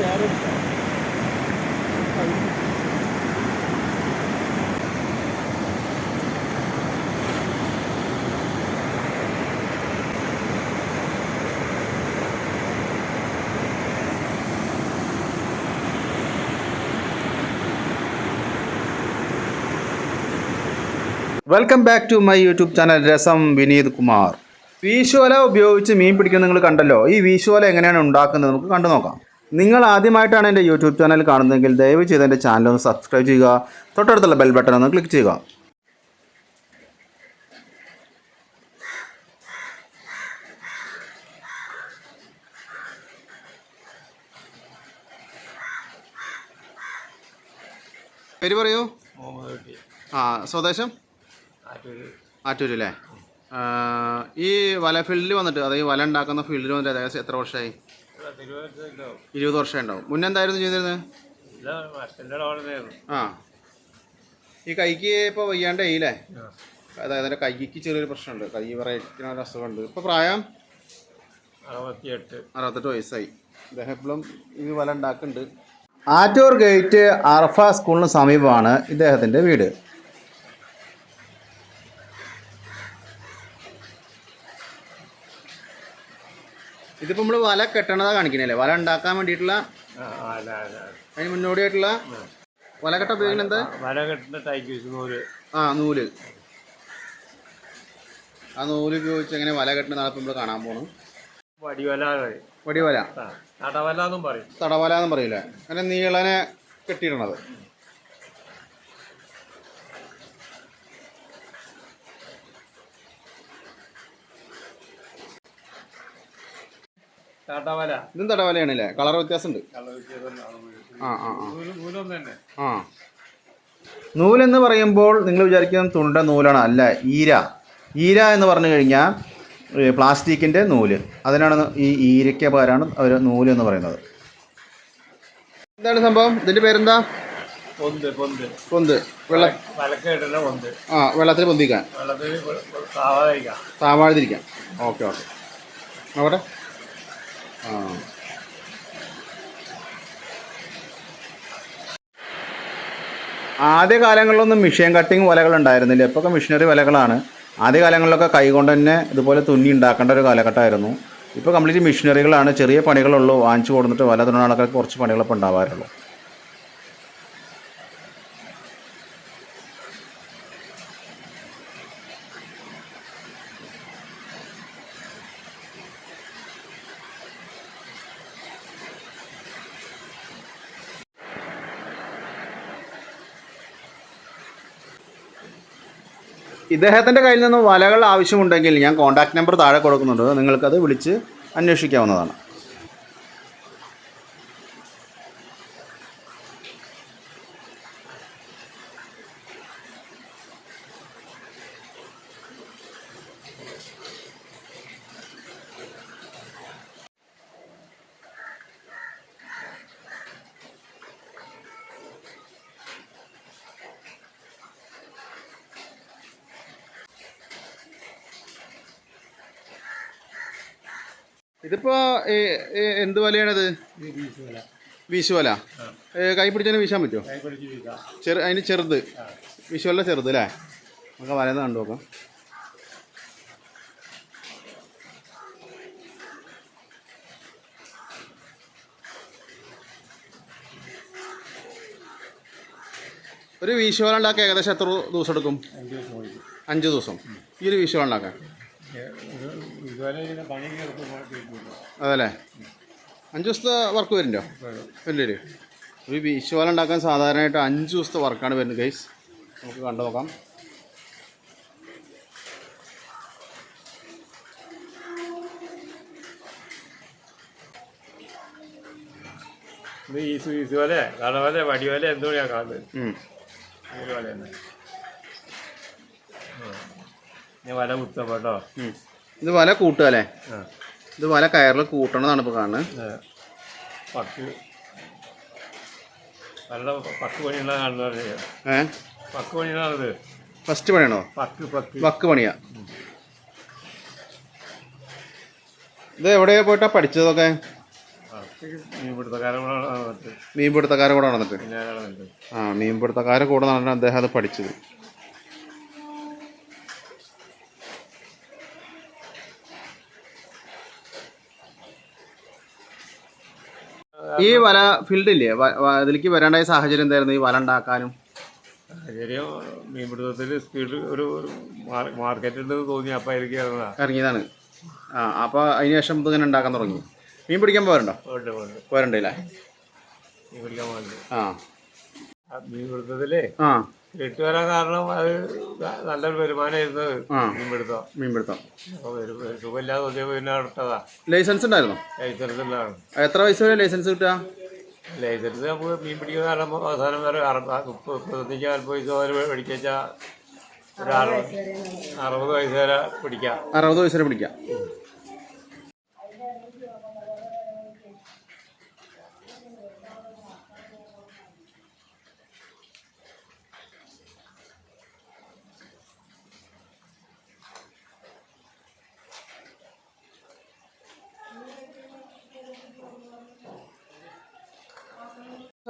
വേറെ welcome back to my YouTube channel രസം വിനീത് കുമാർ വീശുവല ഉപയോഗിച്ച് മീൻ പിടിക്കുന്നത് നിങ്ങൾ കണ്ടല്ലോ. ഈ വീശുവല എങ്ങനെയാണ് ഉണ്ടാക്കുന്നത് നമുക്ക് കണ്ടു നോക്കാം നിങ്ങൾ ആദ്യമായിട്ടാണ് എന്റെ യൂട്യൂബ് ചാനൽ കാണുന്നതെങ്കിൽ ദയവ് ചെയ്ത് എന്റെ ചാനൽ ഒന്ന് സബ്സ്ക്രൈബ് ചെയ്യുക. തൊട്ടടുത്തുള്ള ബെൽ ബട്ടൺ ഒന്ന് ക്ലിക്ക് ചെയ്യുക. പേര് പറയൂ. ആ സ്വദേശം? ആറ്റൂര് അല്ലേ? ഈ വല ഫീൽഡിൽ വന്നിട്ട് അതായത് വല ഉണ്ടാക്കുന്ന ഫീൽഡിൽ വന്നിട്ട് ഏകദേശം എത്ര വർഷമായി ഇരുപത് വർഷം ഉണ്ടാവും. മുന്നേ എന്തായിരുന്നു ചെയ്തിരുന്നത്? ആ. ഈ കൈക്ക് ഇപ്പോൾ വയ്യാണ്ടായില്ലേ? അതായത് എന്റെ കൈക്ക് ചെറിയൊരു പ്രശ്നമുണ്ട്. കൈ പറയുന്ന ഒരു അസുഖമുണ്ട് ഇപ്പോൾ പ്രായം? അറുപത്തിയെട്ട്. അറുപത്തെട്ട് വയസ്സായി. അദ്ദേഹം ഇപ്പോഴും ഈ വല ഉണ്ടാക്കുന്നുണ്ട്. ആറ്റൂർ ഗേറ്റ് അർഫ സ്കൂളിന് സമീപമാണ് ഇദ്ദേഹത്തിന്റെ വീട്. ഇതിപ്പോൾ നമ്മൾ വല കെട്ടണതാ കാണിക്കണല്ലേ വല ഉണ്ടാക്കാൻ വേണ്ടിയിട്ടുള്ള അതിന് മുന്നോടിയായിട്ടുള്ള വല കെട്ട ഉപയോഗിക്കുന്നത് എന്താ? വല കെട്ടുന്ന നൂൽ. ആ നൂൽ. ആ നൂൽ ഉപയോഗിച്ച് എങ്ങനെ വല കെട്ടുന്ന നാളെ നമ്മൾ കാണാൻ പോണു. വടിവല വടിവല. തടവല എന്നും പറയും. തടവല എന്നും പറയില്ലേ അങ്ങനെ നീളനെ കെട്ടിയിടണത്. ചാട്ടവല തടവലയാണ് അല്ലേ കളർ വ്യത്യാസമുണ്ട്. ആ ആ ആ. നൂലൊന്നും പറയുമ്പോൾ നിങ്ങൾ വിചാരിക്കുന്ന തുണ്ട നൂലാണ് അല്ല ഈര. ഈര എന്ന് പറഞ്ഞു കഴിഞ്ഞാൽ പ്ലാസ്റ്റിക്കിന്റെ നൂൽ. അതിനാണ് ഈ ഈരയ്ക്ക് പേരാണ് അവർ നൂൽ എന്ന് പറയുന്നത്. എന്താണ് സംഭവം? ഇതിന്റെ പേരെന്താ? പൊന്ത് പൊന്ത്. പൊന്ത്. വെള്ള വലക്ക് കെട്ടുന്ന പൊന്ത്. ആ വെള്ളത്തിൽ പൊന്തിക്കാൻ. വെള്ളത്തിൽ താവാതിരിക്കാൻ ഓക്കെ ഓക്കെ. അവിടെ? ആദ്യ കാലങ്ങളിലൊന്നും മിഷീൻ കട്ടിങ് വലകൾ ഉണ്ടായിരുന്നില്ല. ഇപ്പോഴൊക്കെ മിഷീനറി വലകളാണ്. ആദ്യ കാലങ്ങളിലൊക്കെ കൈകൊണ്ട് തന്നെ ഇതുപോലെ തുന്നി ഉണ്ടാക്കേണ്ട ഒരു കാലഘട്ടമായിരുന്നു. ഇപ്പോൾ കംപ്ലീറ്റ് മെഷീനറികളാണ് ചെറിയ പണികളുള്ളൂ വാങ്ങിച്ചു കൊടുത്തിട്ട് വല തുണ ആൾക്കാർക്ക് കുറച്ച് പണികളൊക്കെ ഉണ്ടാവാറുള്ളൂ. ഇദ്ദേഹത്തിന്റെ കയ്യിൽ നിന്ന് വലകൾ ആവശ്യമുണ്ടെങ്കിൽ ഞാൻ കോൺടാക്ട് നമ്പർ താഴെ കൊടുക്കുന്നുണ്ട്. നിങ്ങൾക്കത് വിളിച്ച് അന്വേഷിക്കാവുന്നതാണ്. ഇതിപ്പോൾ എന്ത് വലയാണത്? വീശുവല. വീശുവല കൈ പിടിച്ചതിന് വീശാൻ പറ്റുമോ ചെറു അതിന് ചെറുത്. വിഷുവല്ല ചെറുത് അല്ലേ? നമുക്ക് വലയെന്ന് കണ്ടു നോക്കാം. ഒരു വീശുവല ഉണ്ടാക്കാൻ ഏകദേശം എത്ര ദിവസം എടുക്കും? അഞ്ച് ദിവസം. ഈ ഒരു വീശുവല ഉണ്ടാക്കാൻ. അതല്ലേ? അഞ്ച് ദിവസത്തെ വർക്ക് വരുന്നുണ്ടോ? വലിയ ഒരു വീശുവല ഉണ്ടാക്കാൻ സാധാരണയായിട്ട് അഞ്ച് ദിവസത്തെ വർക്കാണ് വരുന്നത് ഗൈസ് നമുക്ക് കണ്ടു നോക്കാം. ഇത് ഈ വീശുവല കടവല വടിവല എന്തോ ഞാൻ കാണുന്നത്. വല തന്നെ. ഞാൻ വല കുത്താം കേട്ടോ. ഇത് വല കൂട്ടുക അല്ലേ? ഇത് വല കയറിൽ കൂട്ടണതാണ് ഇപ്പോൾ കാണുന്നത്. പക്ക് വല പക്ക് പണിയുള്ള കാണുന്നത് ഏ? പക്ക് പണിയുള്ളതാണിത്. ഫസ്റ്റ് പണിയാണോ? പക്ക് പക്ക്. പണിയാ. ഇത് എവിടെയാ പോയിട്ടാ പഠിച്ചതൊക്കെ? മീൻപിടുത്തക്കാരൻ കൂടെ വന്നിട്ട് മീൻപിടുത്തക്കാരെ കൂടെ നടന്നിട്ട്? ആ മീൻപിടുത്തക്കാരെ കൂടെ നടന്നിട്ട് അദ്ദേഹം അത് പഠിച്ചത്. ഈ വല ഫീൽഡ് ഇല്ലേ? അതിലേക്ക് വരേണ്ടായ സാഹചര്യം എന്തായിരുന്നു? ഈ വല ഉണ്ടാക്കാനും? സാഹചര്യം മീൻപിടുത്തത്തിൽ സ്പീഡ് ഒരു ഒരു മാർ- മാർക്കറ്റ് ഉണ്ടെന്ന് തോന്നി അപ്പം ഇറങ്ങുക. ഇറങ്ങിയതാണ്. ആ അപ്പോൾ അതിന് ശേഷം ഇത് ഇങ്ങനെ ഉണ്ടാക്കാൻ തുടങ്ങി. മീൻ പിടിക്കാൻ പോരണ്ടോ പോരണ്ടല്ലേ മീൻ പിടിക്കാൻ പോകണ്ടേ ആ. മീൻപിടുത്തത്തിലേ ആ. ഇട്ട് കാരണം അത് നല്ലൊരു വരുമാനമായിരുന്നു മീൻപിടുത്തം. മീൻപിടുത്തം. സുഖമില്ലാതെ പിന്നെ അടുത്തതാ ലൈസൻസ് ഉണ്ടായിരുന്നോ? ലൈസൻസ് ഉണ്ടായിരുന്നു. എത്ര വയസ്സ് വരെ ലൈസൻസ് കിട്ടുക? ലൈസൻസ് നമുക്ക് മീൻ പിടിക്കുന്ന കാലം അവസാനം വരെ മുപ്പത്തഞ്ച് നാൽപ്പത് വയസ്സ് വരെ പിടിക്കുക ഒരു അറുപത് അറുപത് വയസ്സ് വരെ പിടിക്കാം. അറുപത് വയസ്സ് വരെ പിടിക്കാം.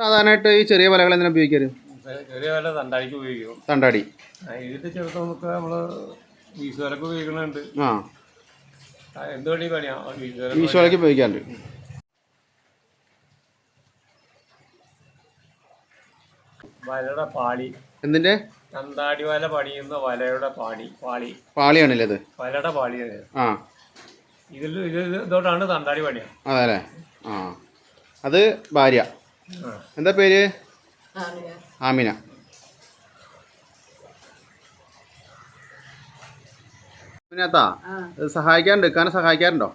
സാധാരണയായിട്ട് ഈ ചെറിയ വലകൾ എന്തിനാ ഉപയോഗിക്കരുത് ചെറിയ വല തണ്ടാടിക്ക് ഉപയോഗിക്കും. തണ്ടാടി. ഇതിന്റെ ചെറുപ്പം നമുക്ക് നമ്മൾ വീശുവലക്ക് ഉപയോഗിക്കുന്നുണ്ട് ആ. എന്ത് വേണ്ടി പണിയാ. വീശുവലക്ക് ഉപയോഗിക്കാറുണ്ട്. വലയുടെ പാളി. എന്തിന്റെ? തണ്ടാടി വല പണിയുന്ന വലയുടെ പാളി പാളി. പാളിയാണല്ലേ ഇത് വലയുടെ പാളിയാണ്. ആ. ഇതിൽ ഇതിൽ ഇതോട്ടാണ് തണ്ടാടി പണിയാ. അതെ ആ. അത് ഭാര്യ. എന്താ പേര്? ആമിന. ആമിനത്താ സഹായിക്കാറുണ്ട്? ഇക്കാനെ സഹായിക്കാറുണ്ടോ?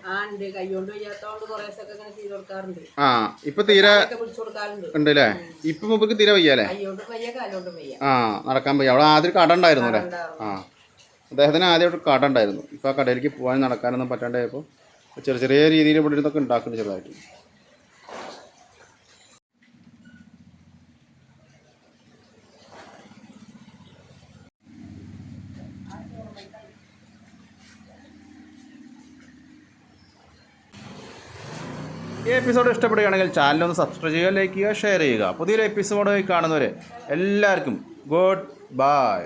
ആ ഇപ്പൊ തീരെ ഉണ്ടല്ലേ? ഉണ്ട് അല്ലേ ഇപ്പൊ മുമ്പേക്ക് തീരെ വയ്യാലേ കൈകൊണ്ട് വയ്യ കാലോണ്ട് വയ്യ. ആ നടക്കാൻ വയ്യ. അവിടെ ആദ്യം കട ഉണ്ടായിരുന്നു അല്ലേ? ആ. അദ്ദേഹത്തിന് ആദ്യം ഒരു കട ഉണ്ടായിരുന്നു. ഇപ്പൊ ആ കടയിലേക്ക് പോകാൻ നടക്കാനൊന്നും പറ്റാണ്ടായപ്പോൾ ചെറിയ ചെറിയ രീതിയിൽ ഇവിടെ ഇരുന്നൊക്കെ ഉണ്ടാക്കുന്നുണ്ട് ചെറുതായിട്ട്. ഈ എപ്പിസോഡ് ഇഷ്ടപ്പെടുകയാണെങ്കിൽ ചാനൽ ഒന്ന് സബ്സ്ക്രൈബ് ചെയ്യുക ലൈക്ക് ചെയ്യുക ഷെയർ ചെയ്യുക. പുതിയൊരു എപ്പിസോഡായി കാണുന്നവരെ എല്ലാവർക്കും ഗുഡ് ബൈ